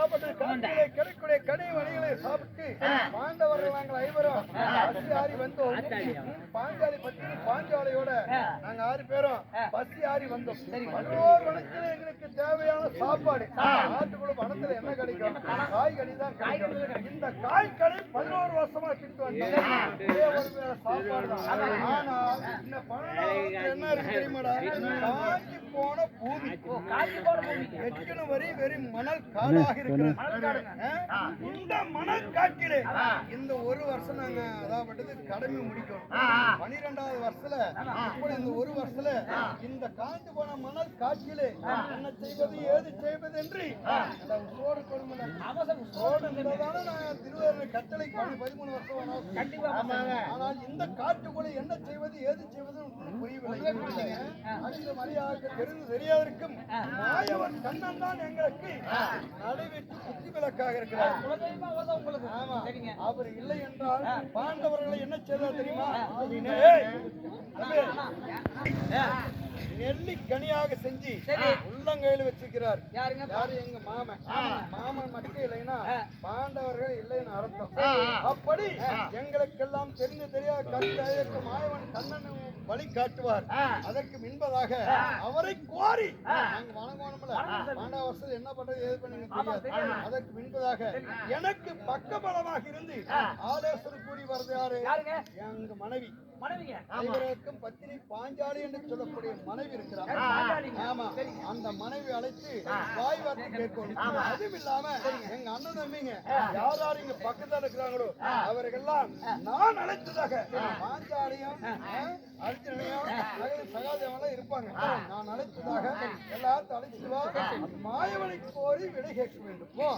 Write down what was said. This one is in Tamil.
சாப்பிட்டு காட்டிலே கிடைக்கூடிய கடை வணிகளை சாப்பிட்டு பாண்டவர்கள் நாங்கள் ஐவரும் பசி ஆறி வந்தோம். பாஞ்சாலி பத்தி பாஞ்சாலியோட நாங்க ஆறு பேரும் பசி ஆறி வந்தோம். பல்லோர் வனத்துல எங்களுக்கு தேவையான சாப்பாடு. நாட்டுக்குள்ள வனத்துல என்ன கிடைக்கும்? காய்கறி தான் கிடைக்கும். இந்த காய்கறி பதினோரு வருஷமா கிட்டு வந்தோம் சாப்பாடு ஆனா இன்னும் பன்னெண்டாவது என்ன இருக்கு தெரியுமாடா? காஞ்சி எத்தனை வரி வெறும் மணல் காடாக இருக்கிறது? இந்த மணல் காட்டிலே இந்த ஒரு வருஷம் நாங்க அதாவது கடமை முடிக்கணும். பனிரெண்டாவது வருஷத்துல இப்படி இந்த ஒரு வருஷத்துல இந்த காண்டு போன மணல் காட்டிலே என்ன செய்வது ஏது செய்வது என்று அந்த சோடு கொடுமல சோடு என்பதான நான் திருவாரூர் கட்டளை பதிமூணு வருஷம் ஆனால் இந்த காட்டுக்குள்ள என்ன செய்வது ஏது செய்வது புரியவில்லை. மரியாதை தெரிந்து தெரியாதற்கும் மாயவன் கண்ணன் தான் எங்களுக்கு நடுவிட்டு குத்தி விளக்காக இருக்கிறார் ஆமா. அவர் இல்லை என்றால் பாண்டவர்களை என்ன செய்தார் தெரியுமா? தம்பி, நெல்லி கனியாக செஞ்சு உள்ளங்கையில வச்சிருக்கிறார். யாரு? எங்க மாமன். மாமன் மட்டும் இல்லைன்னா பாண்டவர்கள் இல்லைன்னு அர்த்தம். அப்படி எங்களுக்கெல்லாம் தெரிந்து தெரியாத கருத்து மாயவன் கண்ணன் வழி காட்டுவார். அதற்கு முன்பதாக அவரை கோரி நாங்க வணங்கணும்ல வருஷம் என்ன பண்றது ஏது அதற்கு முன்பதாக எனக்கு பக்கபலமாக இருந்து ஆலோசனை கூடி வருது யாரு எங்க மனைவி. மனைவிங்க? இவருக்கும் பத்தினி பாஞ்சாலி என்று சொல்லக்கூடிய மனைவி இருக்கிறார். ஆமா. அந்த மனைவி அழைத்து வாய் வார்த்தை கேட்கணும் அதுவும் இல்லாம எங்க அண்ணன் தம்பிங்க யார் யார் இங்க பக்கத்துல இருக்கிறாங்களோ அவர்களெல்லாம் நான் அழைத்ததாக பாஞ்சாலியும் அர்ஜுனையும் சகாதேவெல்லாம் இருப்பாங்க. நான் அழைத்ததாக எல்லாத்தையும் அழைச்சிட்டு மாயவனை கோரி விடை கேட்க வேண்டும். போ.